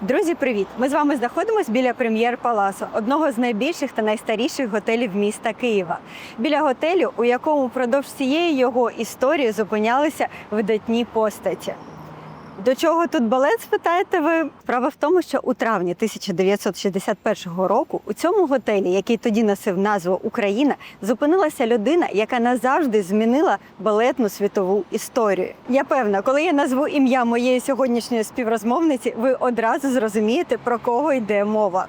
Друзі, привіт! Ми з вами знаходимося біля прем'єр Паласу, одного з найбільших та найстаріших готелів міста Києва. Біля готелю, у якому впродовж всієї його історії зупинялися видатні постаті. До чого тут балет, спитаєте ви? Справа в тому, що у травні 1961 року у цьому готелі, який тоді носив назву Україна, зупинилася людина, яка назавжди змінила балетну світову історію. Я певна, коли я назву ім'я моєї сьогоднішньої співрозмовниці, ви одразу зрозумієте, про кого йде мова.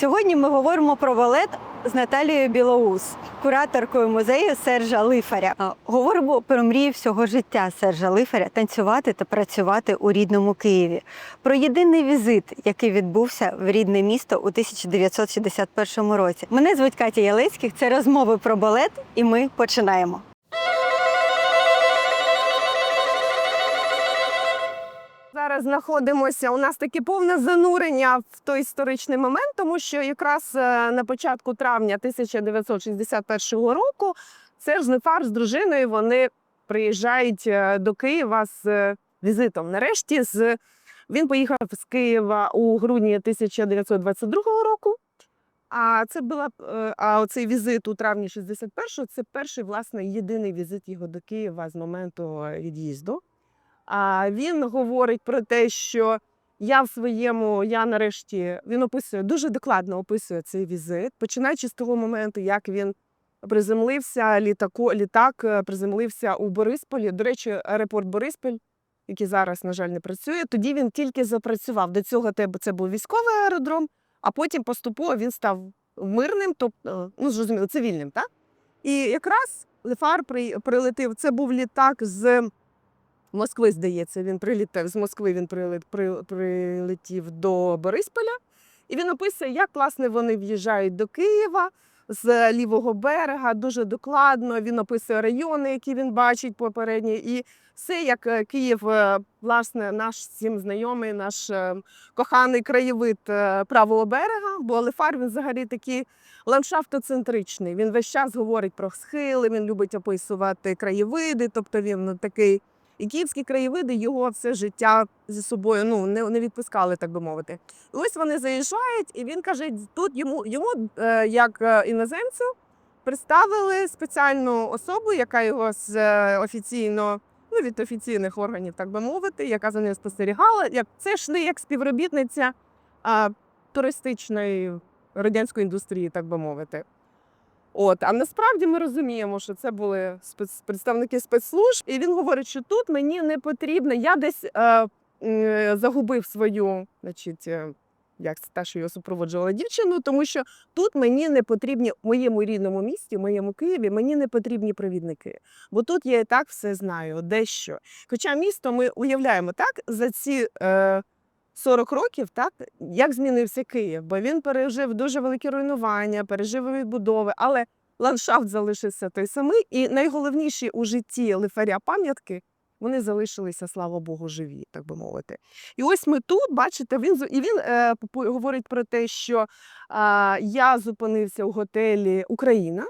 Сьогодні ми говоримо про балет з Наталією Білоус, кураторкою музею Сержа Лифаря. Говоримо про мрію всього життя Сержа Лифаря танцювати та працювати у рідному Києві. Про єдиний візит, який відбувся в рідне місто у 1961 році. Мене звуть Катя Ялецьких. Це розмови про балет, і ми починаємо. Зараз знаходимося. У нас таке повне занурення в той історичний момент, тому що якраз е, на початку травня 1961 року Серж Нефар з дружиною вони приїжджають е, до Києва з е, візитом. Нарешті з він поїхав з Києва у грудні 1922 року. А це була а оцей візит у травні 61-го – це перший власне єдиний візит його до Києва з моменту від'їзду. А він говорить про те, що я в своєму, я нарешті він описує дуже докладно описує цей візит, починаючи з того моменту, як він приземлився, літако, літак е, приземлився у Борисполі. До речі, аеропорт Бориспіль, який зараз, на жаль, не працює. Тоді він тільки запрацював. До цього це був військовий аеродром, а потім поступово він став мирним, тобто, ну зрозуміло, цивільним, так? І якраз Лефар при- прилетів. Це був літак з Москви, здається, він прилітав з Москви. Він прилет, при, прилетів до Борисполя, і він описує, як власне вони в'їжджають до Києва з лівого берега. Дуже докладно. Він описує райони, які він бачить попередні, і все як е, Київ, е, власне, наш всім знайомий, наш е, коханий краєвид правого берега. Бо Лефар він взагалі такий ландшафтоцентричний. Він весь час говорить про схили. Він любить описувати краєвиди, тобто він такий. І київські краєвиди його все життя зі собою ну не, не відпускали, так би мовити. І ось вони заїжджають, і він каже: тут йому йому е, як е, іноземцю представили спеціальну особу, яка його з е, офіційно. Ну, від офіційних органів, так би мовити, яка за ним спостерігала. Як це йшли як співробітниця а, туристичної радянської індустрії, так би мовити. От, а насправді ми розуміємо, що це були спец... представники спецслужб, і він говорить, що тут мені не потрібно. Я десь е, е, загубив свою, значить, е, як це та, що його супроводжувала дівчину, тому що тут мені не потрібні в моєму рідному місті, в моєму Києві, мені не потрібні провідники. Бо тут я і так все знаю, дещо. Хоча місто ми уявляємо так за ці. Е, 40 років, так як змінився Київ, бо він пережив дуже великі руйнування, пережив відбудови, але ландшафт залишився той самий. І найголовніші у житті лифаря пам'ятки вони залишилися, слава Богу, живі, так би мовити. І ось ми тут, бачите, він і він е, говорить про те, що е, я зупинився у готелі Україна,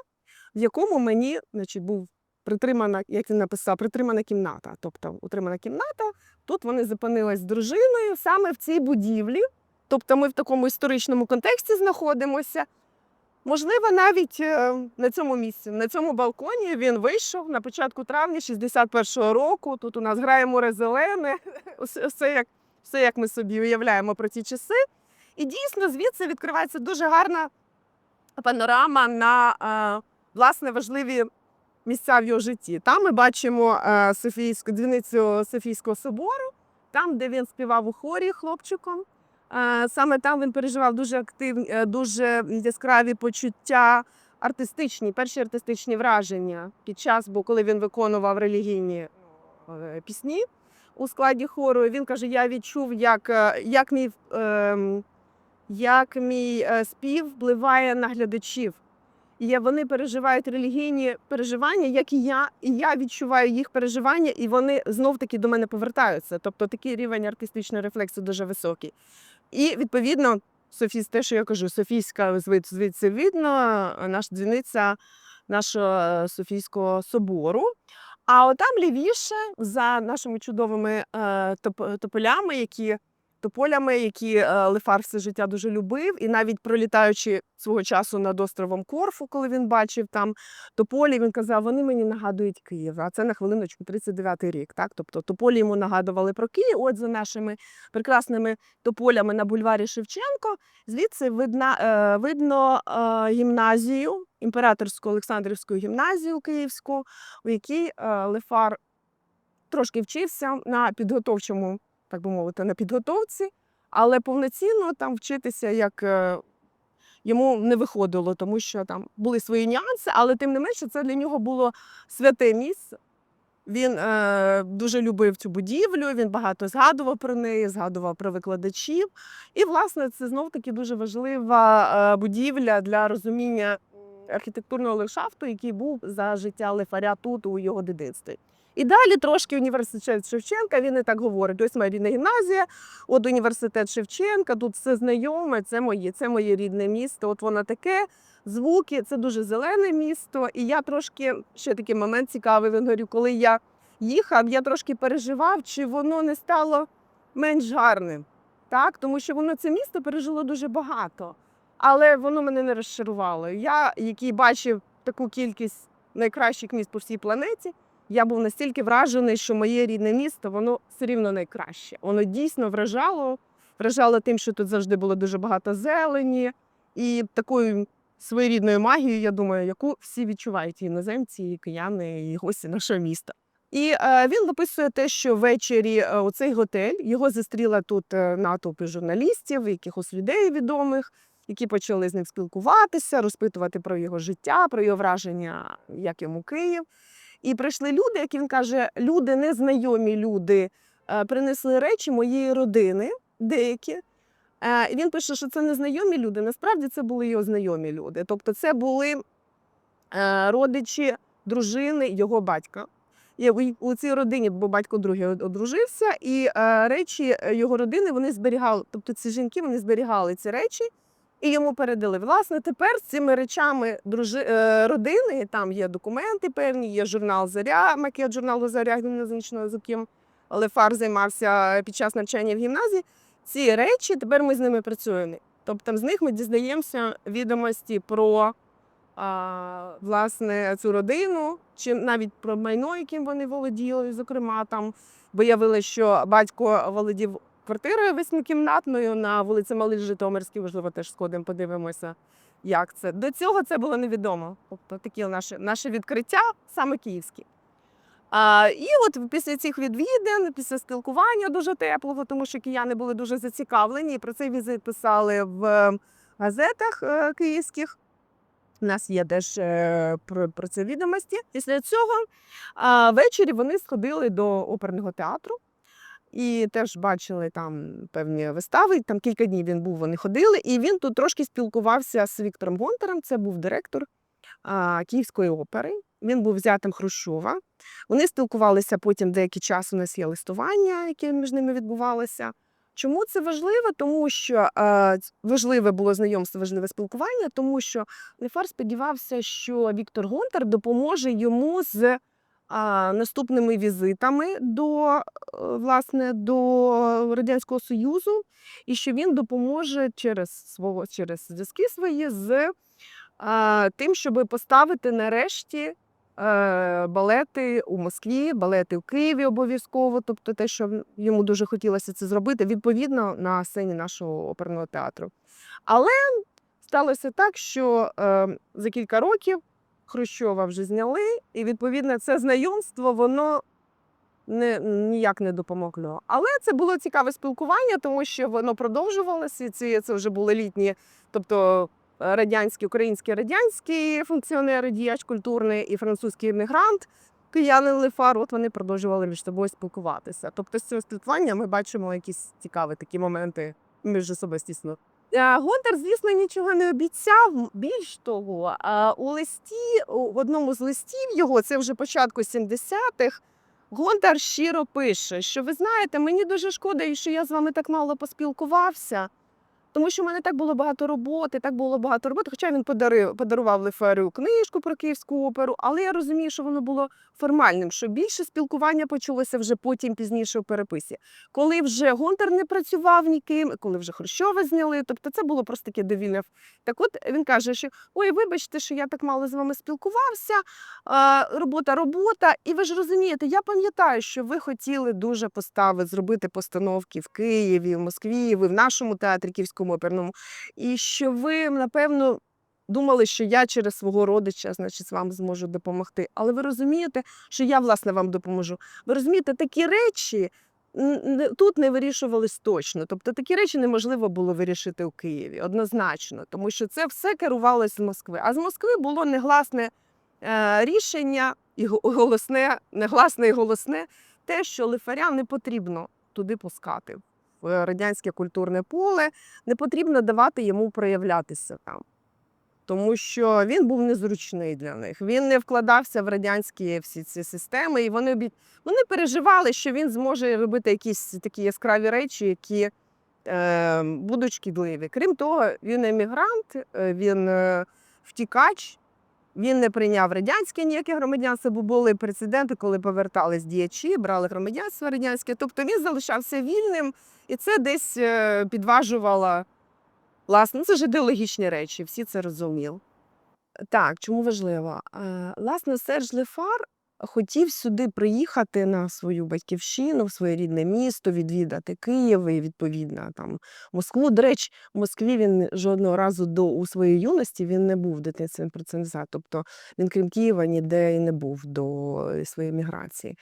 в якому мені значить, був притримана, як він написав, притримана кімната. Тобто утримана кімната. Тут вони зупинились з дружиною саме в цій будівлі. Тобто ми в такому історичному контексті знаходимося. Можливо, навіть е, на цьому місці, на цьому балконі він вийшов на початку травня 61-го року. Тут у нас грає море зелене, все, як, все як ми собі уявляємо про ті часи. І дійсно звідси відкривається дуже гарна панорама на е, власне важливі місця в його житті. Там ми бачимо е, Софійську дзвіницю Софійського собору, там, де він співав у хорі хлопчиком. Е, Саме там він переживав дуже активні, е, дуже яскраві почуття, артистичні, перші артистичні враження під час, бо коли він виконував релігійні пісні у складі хору, він каже: Я відчув, як, як мій, ем, як мій спів впливає на глядачів. І вони переживають релігійні переживання, як і я, і я відчуваю їх переживання, і вони знов таки до мене повертаються. Тобто такий рівень артистичної рефлексу дуже високий. І відповідно, Софіс, те, що я кажу, Софійська звідси видно, е, наша дзвіниця нашого е, Софійського собору. А отам лівіше, за нашими чудовими е, топ- тополями, які тополями, які е, Лефар все життя дуже любив. І навіть пролітаючи свого часу над островом Корфу, коли він бачив там тополі, він казав, вони мені нагадують Київ. А це на хвилиночку 39-й рік. Так? Тобто тополі йому нагадували про Київ. От за нашими прекрасними тополями на бульварі Шевченко. Звідси е, видно е, гімназію, імператорську Олександрівську гімназію Київську, у якій Лефар трошки вчився на підготовчому, так би мовити, на підготовці, але повноцінно там вчитися як. е, Йому не виходило, тому що там були свої нюанси, але тим не менше це для нього було святе місце. Він е, дуже любив цю будівлю, він багато згадував про неї, згадував про викладачів. І, власне, це знов таки дуже важлива е, будівля для розуміння архітектурного ландшафту, який був за життя Лефаря тут у його дитинстві. І далі трошки університет Шевченка, він і так говорить: ось моя рідна гімназія, от університет Шевченка, тут все знайоме, це моє, це моє рідне місто. От воно таке. Звуки, це дуже зелене місто. І я трошки ще такий момент цікавий. Він говорю, коли я їхав, я трошки переживав, чи воно не стало менш гарним. Так, тому що воно це місто пережило дуже багато, але воно мене не розчарувало. Я, який бачив таку кількість найкращих міст по всій планеті, я був настільки вражений, що моє рідне місто воно все рівно найкраще. Воно дійсно вражало, вражало тим, що тут завжди було дуже багато зелені і такою своєрідною магією, я думаю, яку всі відчувають і іноземці, і кияни, і гості нашого міста. І е, він описує те, що ввечері е, у цей готель його зустріла тут е, натовпи журналістів, якихось людей відомих, які почали з ним спілкуватися, розпитувати про його життя, про його враження, як йому Київ. І прийшли люди, як він каже, люди, незнайомі люди, е, принесли речі моєї родини, деякі. Е, І він пише, що це незнайомі люди. Насправді це були його знайомі люди. Тобто, це були е, родичі дружини його батька. У- цій родині, бо батько другий одружився, і речі його родини вони зберігали. Тобто ці жінки вони зберігали ці речі і йому передали. Власне, тепер з цими речами дружи, е, родини там є документи певні, є журнал Заря, макет журналу Заря гімназичного, з яким Лефар займався під час навчання в гімназії. Ці речі тепер ми з ними працюємо. Тобто з них ми дізнаємося відомості про а, власне цю родину, чи навіть про майно, яким вони володіли. Зокрема, там виявили, що батько володів квартирою восьмикімнатною на вулиці Малий Житомирській. Можливо, теж сходимо, подивимося, як це. До цього це було невідомо. Тобто такі наше, наше відкриття саме київські. А, і от після цих відвідин, після спілкування дуже теплого, тому що кияни були дуже зацікавлені. І про цей візит писали в газетах е, київських. У нас є теж е, про, про це відомості. Після цього а, ввечері вони сходили до оперного театру і теж бачили там певні вистави. Там кілька днів він був, вони ходили, і він тут трошки спілкувався з Віктором Гонтарем. Це був директор а, Київської опери. Він був взятим Хрущова. Вони спілкувалися потім деякий час. У нас є листування, яке між ними відбувалося. Чому це важливо? Тому що е, важливе було знайомство, важливе спілкування, тому що Лефар сподівався, що Віктор Гонтар допоможе йому з наступними візитами до, е, власне, до Радянського Союзу, і що він допоможе через свого через зв'язки свої з тим, щоб поставити нарешті е, балети у Москві, балети в Києві обов'язково, тобто те, що йому дуже хотілося це зробити, відповідно на сцені нашого оперного театру. Але сталося так, що е, за кілька років Хрущова вже зняли, і відповідно це знайомство воно не, ніяк не допомогло. Але це було цікаве спілкування, тому що воно продовжувалося. і Це, вже були літні, тобто е, радянські, українські радянські функціонери, діяч культурний і французький емігрант. Кияни Лефар, от вони продовжували між собою спілкуватися. Тобто з цього спілкування ми бачимо якісь цікаві такі моменти між особистісно. Гонтар, звісно, нічого не обіцяв. Більш того, у листі, в одному з листів його, це вже початку 70-х, Гонтар щиро пише, що ви знаєте, мені дуже шкода, що я з вами так мало поспілкувався, Тому що в мене так було багато роботи, так було багато роботи. Хоча він подарив, подарував Леферу книжку про Київську оперу, але я розумію, що воно було формальним, що більше спілкування почалося вже потім пізніше у переписі. Коли вже Гонтар не працював ніким, коли вже Хрущова зняли, тобто це було просто таке довільне. Так от він каже, що ой, вибачте, що я так мало з вами спілкувався. Робота, робота. І ви ж розумієте, я пам'ятаю, що ви хотіли дуже поставити, зробити постановки в Києві, в Москві, ви в нашому театрі Київському оперному. І що ви, напевно, думали, що я через свого родича, значить, вам зможу допомогти. Але ви розумієте, що я, власне, вам допоможу. Ви розумієте, такі речі. Тут не вирішувались точно. Тобто такі речі неможливо було вирішити у Києві однозначно, тому що це все керувалось з Москви. А з Москви було негласне е, рішення і голосне, негласне і голосне, те, що лифарям не потрібно туди пускати радянське культурне поле, не потрібно давати йому проявлятися там. Тому що він був незручний для них. Він не вкладався в радянські всі ці системи, і вони вони переживали, що він зможе робити якісь такі яскраві речі, які е, будуть шкідливі. Крім того, він емігрант, е, він е, втікач, він не прийняв радянське ніяке громадянство, бо були прецеденти, коли повертались діячі, брали громадянство радянське. Тобто він залишався вільним, і це десь е, підважувало. Власне, ну, це ж ідеологічні речі, всі це розуміли. Так, чому важливо? Е, Власне, Серж Лефар хотів сюди приїхати на свою батьківщину, в своє рідне місто, відвідати Київ і відповідно там Москву. До речі, в Москві він жодного разу до у своїй юності він не був в дитинстві, про. Тобто він, крім Києва, ніде і не був до е, своєї міграції.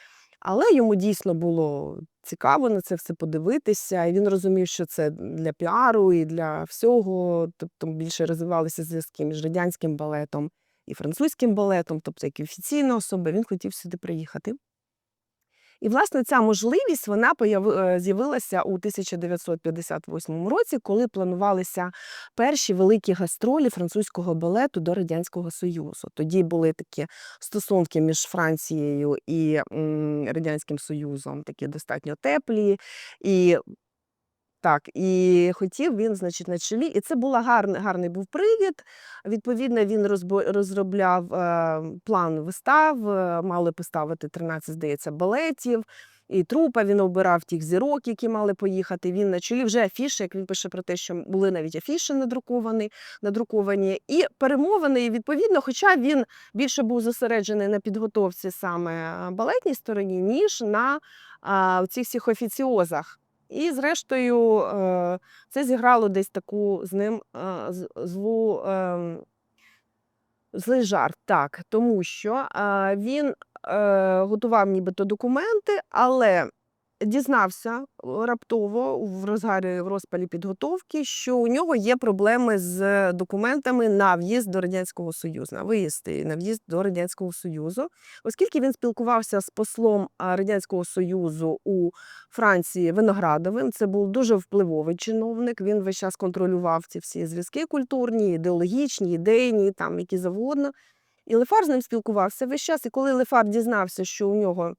Але йому дійсно було цікаво на це все подивитися, і він розумів, що це для піару і для всього. Тобто більше розвивалися зв'язки між радянським балетом і французьким балетом, тобто як офіційна особа, він хотів сюди приїхати. І, власне, ця можливість вона е, з'явилася у 1958 році, коли планувалися перші великі гастролі французького балету до Радянського Союзу. Тоді були такі стосунки між Францією і Радянським Союзом, такі достатньо теплі. І так, і хотів він, значить, на чолі. І це була гарний, гарний був привід. Відповідно, він розробляв е, план вистав, е, мали поставити 13, здається, балетів. І трупа він обирав тих зірок, які мали поїхати. Він на чолі вже афіші, як він пише про те, що були навіть афіші надруковані, надруковані. І перемовини, відповідно, хоча він більше був зосереджений на підготовці саме е, балетній стороні, ніж на а, цих всіх офіціозах. І, зрештою, е, це зіграло десь таку з ним е, злу, ем, злий жарт. Так, тому що е, він готував нібито документи, але дізнався раптово в розгарі в розпалі підготовки, що у нього є проблеми з документами на в'їзд до Радянського Союзу, на виїзд і на в'їзд до Радянського Союзу, оскільки він спілкувався з послом Радянського Союзу у Франції Виноградовим. Це був дуже впливовий чиновник. Він весь час контролював ці всі зв'язки культурні, ідеологічні, ідейні, там які завгодно. І Лефар з ним спілкувався весь час. І коли Лефар дізнався, що у нього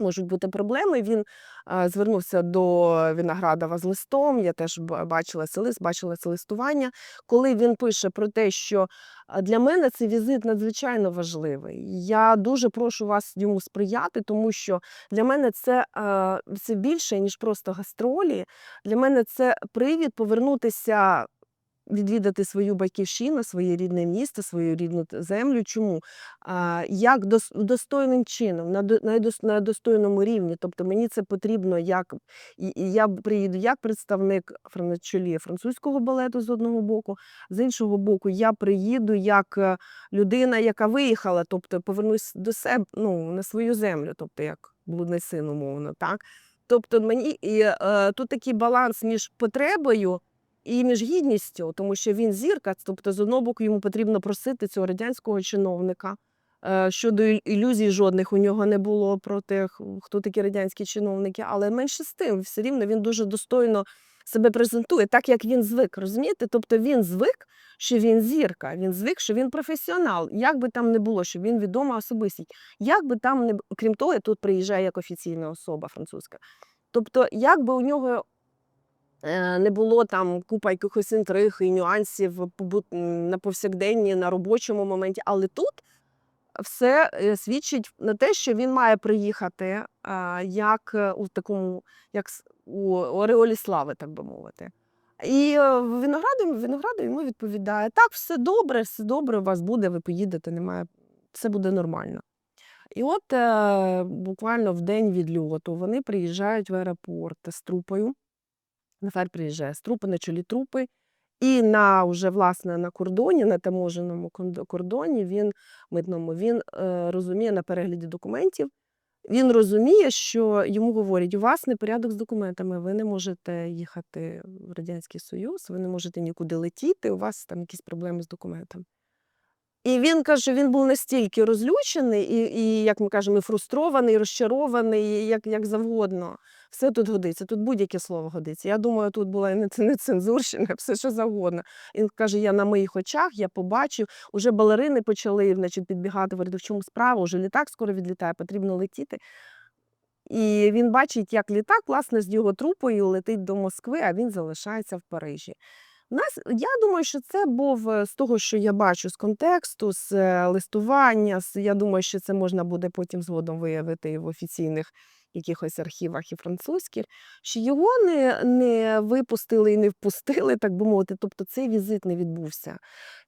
можуть бути проблеми, він звернувся до Виноградова з листом. Я теж бачила цей лист, бачила це листування. Коли він пише про те, що для мене цей візит надзвичайно важливий. Я дуже прошу вас йому сприяти, тому що для мене це, е, це більше, ніж просто гастролі. Для мене це привід повернутися. Відвідати свою батьківщину, своє рідне місто, свою рідну землю. Чому? А, як дос, достойним чином, на, достойному рівні. Тобто мені це потрібно як і, я приїду як представник чолі французького балету з одного боку, з іншого боку, я приїду як е, людина, яка виїхала, тобто повернусь до себе ну, на свою землю, тобто як блудний син, умовно, так. Тобто мені і е, тут такий баланс між потребою і між гідністю, тому що він зірка, тобто з одного боку йому потрібно просити цього радянського чиновника. е, Щодо ілюзій жодних у нього не було про те, хто такі радянські чиновники, але менше з тим, все рівно він дуже достойно себе презентує, так як він звик, розумієте? Тобто він звик, що він зірка, він звик, що він професіонал. Як би там не було, що він відома особистість. Як би там не крім того, тут приїжджає як офіційна особа французька. Тобто, як би у нього не було там купа якихось інтриг і нюансів на повсякденні, на робочому моменті. Але тут все е, свідчить на те, що він має приїхати е, як е, у такому, як у ореолі слави, так би мовити. І е, виноградар, виноградар йому відповідає: так, все добре, все добре, у вас буде, ви поїдете, немає, все буде нормально. І от е, буквально в день відльоту вони приїжджають в аеропорт з трупою. Нефер приїжджає з трупи на чолі трупи. І на уже власне на кордоні, на таможеному кордоні, він митному, він е, розуміє на перегляді документів. Він розуміє, що йому говорять: у вас непорядок з документами, ви не можете їхати в Радянський Союз, ви не можете нікуди летіти, у вас там якісь проблеми з документами. І він каже, він був настільки розлючений, і, і як ми кажемо, і фрустрований, і розчарований, як, як завгодно. Все тут годиться, тут будь-яке слово годиться. Я думаю, тут була і не цензурщина, все що завгодно. Він каже: я на моїх очах, я побачив, уже балерини почали значить, підбігати, говорити, в чому справа, уже літак скоро відлітає, потрібно летіти. І він бачить, як літак, власне, з його трупою летить до Москви, а він залишається в Парижі. Нас, я думаю, що це був е, з того, що я бачу з контексту, з е, листування. з- Я думаю, що це можна буде потім згодом виявити в офіційних якихось архівах і французьких, що його не, не випустили і не впустили, так би мовити. Тобто цей візит не відбувся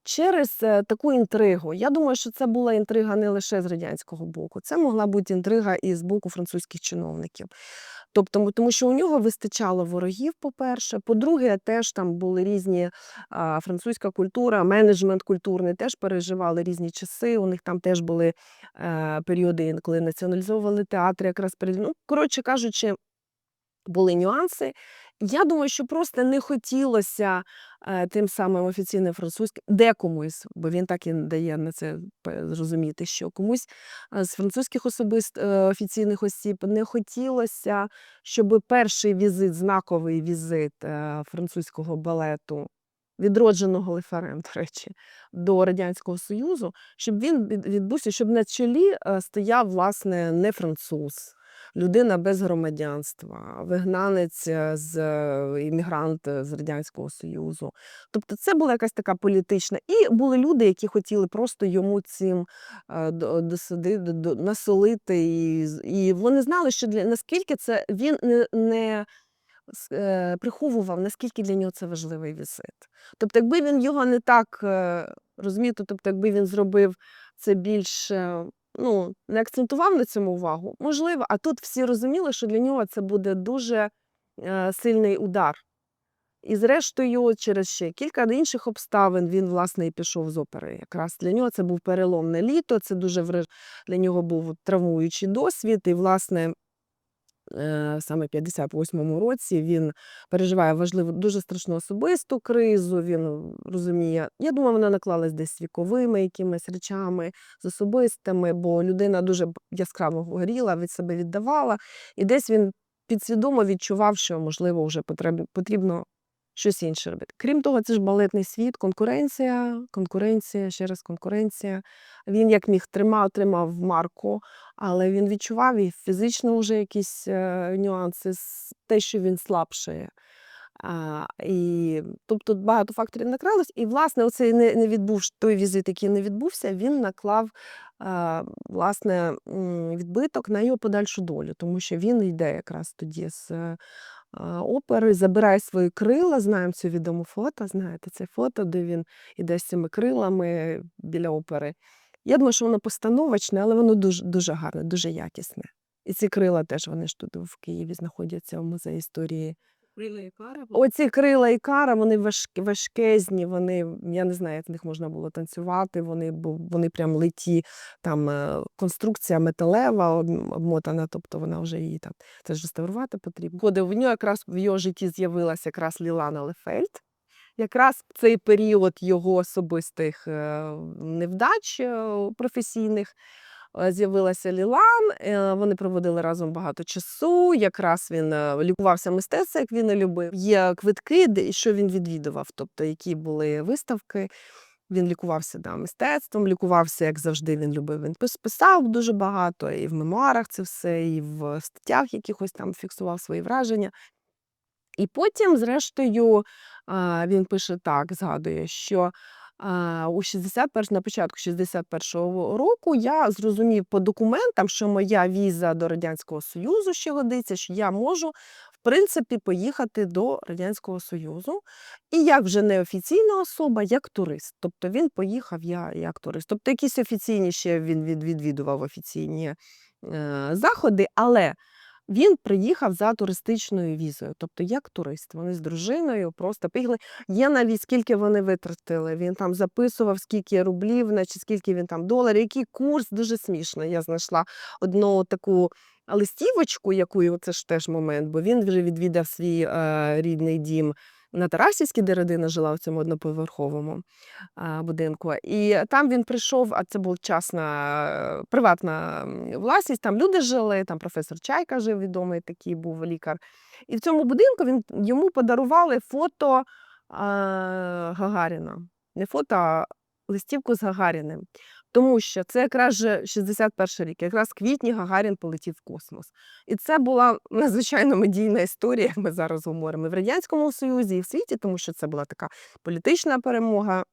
через е, таку інтригу. Я думаю, що це була інтрига не лише з радянського боку, це могла бути інтрига і з боку французьких чиновників. Тобто, тому що у нього вистачало ворогів, по-перше. По-друге, теж там були різні а, французька культура, менеджмент культурний теж переживали різні часи. У них там теж були а, періоди, коли націоналізовували театри, якраз перед. Ну, коротше кажучи, були нюанси. Я думаю, що просто не хотілося е, тим самим офіційним французьким декомусь, бо він так і дає на це зрозуміти, що комусь е, з французьких особист е, офіційних осіб не хотілося, щоб перший візит, знаковий візит французького балету. Відродженого лефарем, до речі, до Радянського Союзу, щоб він відбувся, щоб на чолі стояв, власне, не француз, людина без громадянства, вигнанець е, з е, іммігрант е, з Радянського Союзу. Тобто це була якась така політична. І були люди, які хотіли просто йому цим досади, до- до- насолити. І, і вони знали, що для наскільки це він не, не приховував, наскільки для нього це важливий візит. Тобто, якби він його не так е, тобто, якби він зробив це більш. Ну, не акцентував на цьому увагу, можливо, а тут всі розуміли, що для нього це буде дуже е, сильний удар. І зрештою, через ще кілька інших обставин він, власне, і пішов з опери. Якраз для нього це був переломне літо, це дуже враж... для нього був травмуючий досвід. І, власне, саме в 58-му році він переживає важливу, дуже страшну особисту кризу. Він розуміє, я думаю, вона наклалась десь віковими якимись речами, з особистими, бо людина дуже яскраво горіла, від себе віддавала. І десь він підсвідомо відчував, що можливо вже потрібно щось інше робити. Крім того, це ж балетний світ, конкуренція, конкуренція, ще раз конкуренція. Він як міг тримав, тримав марку, але він відчував і фізично вже якісь е, нюанси, с- те, що він слабшає. А, і, тобто багато факторів накралось. І, власне, оцей не, не відбув той візит, який не відбувся, він наклав а, власне, відбиток на його подальшу долю, тому що він йде якраз тоді з е, опери, забирає свої крила. Знаємо цю відому фото. Знаєте, це фото, де він іде з цими крилами біля опери. Я думаю, що воно постановочне, але воно дуже, дуже гарне, дуже якісне. І ці крила теж вони ж тут в Києві знаходяться в музеї історії Оці крила і кара, вони важкі, важкезні, вони, я не знаю, як в них можна було танцювати, вони, вони прям литі, там е, конструкція металева обмотана, тобто вона вже її там теж реставрувати потрібно. Коли в нього якраз в його житті з'явилася якраз Лілана Лефельд. Якраз цей період його особистих е, невдач е, професійних з'явилася Лілан. е, Вони проводили разом багато часу. Якраз він е, лікувався мистецтвом, як він і любив. Є квитки, де що він відвідував, тобто які були виставки. Він лікувався да, мистецтвом, лікувався, як завжди, він любив. Він пис- писав дуже багато, і в мемуарах це все, і в статтях якихось там фіксував свої враження. І потім, зрештою, він пише так, згадує, що у 61, на початку 61-го року я зрозумів по документам, що моя віза до Радянського Союзу ще годиться, що я можу, в принципі, поїхати до Радянського Союзу. І як вже не офіційна особа, як турист. Тобто він поїхав я як турист. Тобто якісь офіційні ще він відвідував офіційні е, заходи, але він приїхав за туристичною візою, тобто як турист. Вони з дружиною просто пігли. Є навіть скільки вони витратили. Він там записував, скільки рублів, наче скільки він там доларів, який курс дуже смішно. Я знайшла одну таку листівочку, яку це ж теж момент, бо він вже відвідав свій е, рідний дім на Тарасівській, де родина жила в цьому одноповерховому будинку. І там він прийшов, а це була частна е, приватна власність. Там люди жили, там професор Чайка жив, відомий такий був лікар. І в цьому будинку він йому подарували фото а, Гагаріна. Не фото, а листівку з Гагаріним. Тому що це якраз же 61 рік, якраз квітні Гагарін полетів в космос. І це була надзвичайно медійна історія, як ми зараз говоримо, і в Радянському Союзі, і в світі, тому що це була така політична перемога.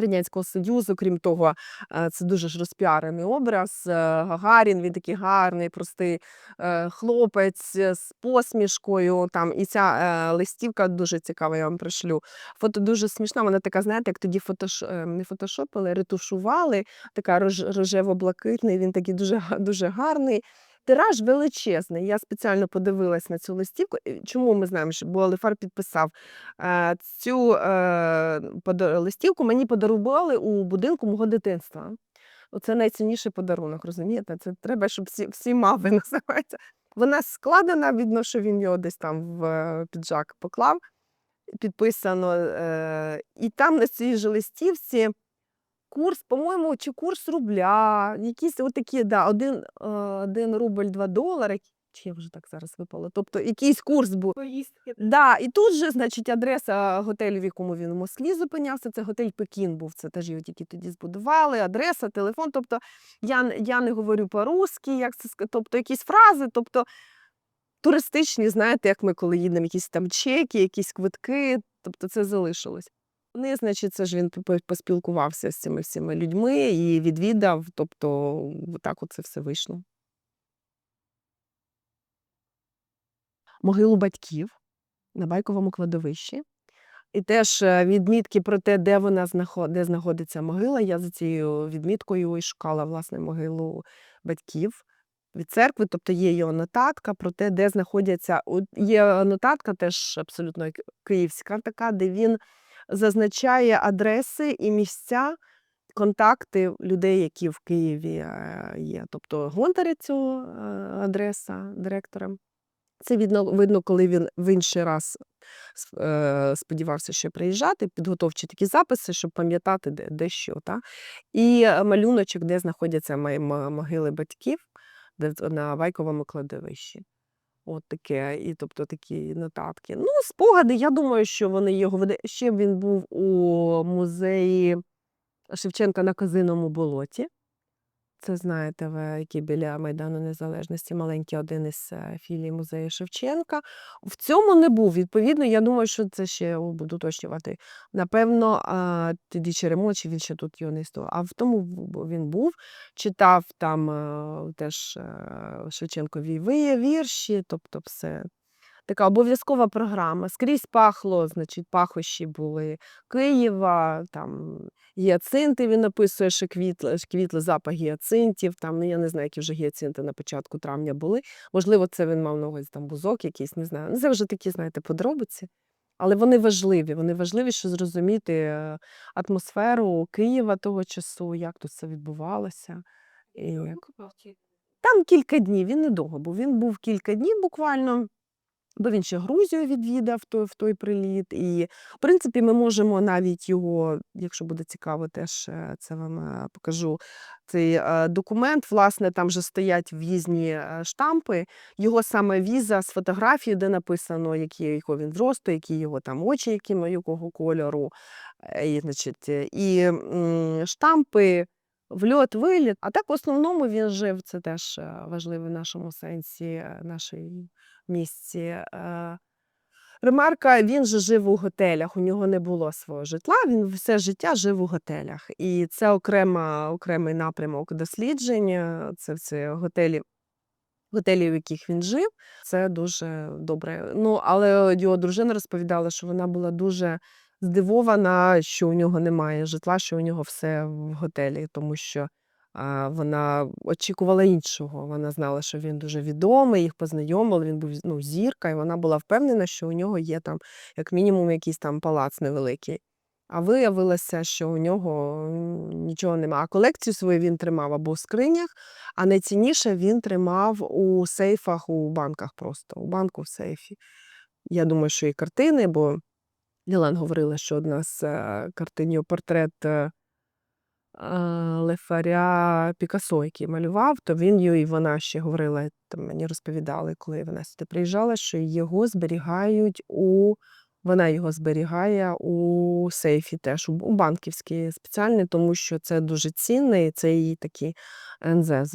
Радянського Союзу, крім того, е, це дуже ж розпіарений образ. Е, Гагарін, він такий гарний, простий е, хлопець з посмішкою. Там і ця листівка дуже цікава, я вам пришлю. Фото дуже смішна. Вона така, знаєте, як тоді фотош... не фотошопили, ретушували, така рож... рожево-блакитний. Він такий дуже дуже гарний. Тираж величезний. Я спеціально подивилась на цю листівку. Чому ми знаємо, що бо Алифар підписав Е, Цю е, листівку мені подарували у будинку мого дитинства. Оце найцінніший подарунок, розумієте? Це треба, щоб всі, всі мали називається. Вона складена, видно, що він його десь там в е, піджак поклав, підписано. І там на цій же листівці курс, по-моєму, чи курс рубля, якісь отакі, да, один, один рубль, два долари. Чи я вже так зараз випало? Тобто якийсь курс був. Поїздки. Да, і тут же, значить, адреса готелю, в якому він у Москві зупинявся, це готель Пекін був. Це теж його тільки тоді збудували, адреса, телефон. Тобто я, я не говорю по-русски, як це тобто якісь фрази, тобто туристичні, знаєте, як ми коли їдемо, якісь там чеки, якісь квитки, тобто це залишилось. Вони, значить, це ж він по- поспілкувався з цими всіма людьми і відвідав, тобто так оце все вийшло. Могилу батьків на байковому кладовищі. І теж е, відмітки про те, де вона де знаходиться могила. Я за цією відміткою і шукала власне могилу батьків від церкви, тобто є його нотатка про те, де знаходяться. Є нотатка, теж абсолютно київська така, де він зазначає адреси і місця, контакти людей, які в Києві е, є. Тобто Гонтаря цього е, адреса директора. Це видно, видно, коли він в інший раз е, сподівався ще приїжджати, підготовчі такі записи, щоб пам'ятати, де, де що. Та? І малюночок, де знаходяться могили батьків, на Вайковому кладовищі. От таке, і тобто такі нотатки. Ну, спогади, я думаю, що вони його веде. Ще він був у музеї Шевченка на Казиному болоті. Це знаєте, ви, який біля Майдану Незалежності, маленький один із е, філій музею Шевченка. В цьому не був. Відповідно, я думаю, що це ще буду уточнювати. Напевно, тоді Черемочі він ще тут його не існував. А в тому він був, читав там е, теж е, Шевченкові вірші, тобто все. Така обов'язкова програма. Скрізь пахло, значить, пахощі були Києва, там гіацинти він описує, що квітли, квітли запах гіацинтів. Там, ну, я не знаю, які вже гіацинти на початку травня були. Можливо, це він мав на увазі там бузок якийсь, не знаю. Ну, Це вже такі, знаєте, подробиці. Але вони важливі. Вони важливі, щоб зрозуміти е, атмосферу Києва того часу, як тут це відбувалося. І як... Там кілька днів, він недовго був. Він був кілька днів буквально. Бо він ще Грузію відвідав той, в той приліт. І, в принципі, ми можемо навіть його, якщо буде цікаво, теж е, це вам е, покажу. Цей е, документ, власне, там вже стоять в'їзні штампи. Його саме віза з фотографією, де написано, які, якого він зросту, які його там очі, які, якого кольору. І, значить, і штампи. Вльот, виліт. А так в основному він жив. Це теж важливо в нашому сенсі, нашій місці. е, ремарка, він же жив у готелях, у нього не було свого житла, він все життя жив у готелях. І це окрема, окремий напрямок дослідження. Це, це готелі, готелі, в яких він жив. Це дуже добре. Ну, але його дружина розповідала, що вона була дуже здивована, що у нього немає житла, що у нього все в готелі, тому що вона очікувала іншого. Вона знала, що він дуже відомий, їх познайомили, він був ну, зірка, і вона була впевнена, що у нього є там, як мінімум, якийсь там палац невеликий. А виявилося, що у нього нічого немає. А колекцію свою він тримав або в скринях, а найцінніше він тримав у сейфах у банках просто, у банку в сейфі. Я думаю, що і картини, бо Лілан говорила, що одна з е, картин його портрет е, Лефаря Пікасо, який малював, то він і вона ще говорила, там мені розповідали, коли вона сюди приїжджала, що його зберігають у. Вона його зберігає у сейфі теж, у банківській спеціальний, тому що це дуже цінне, і це її такий НЗ.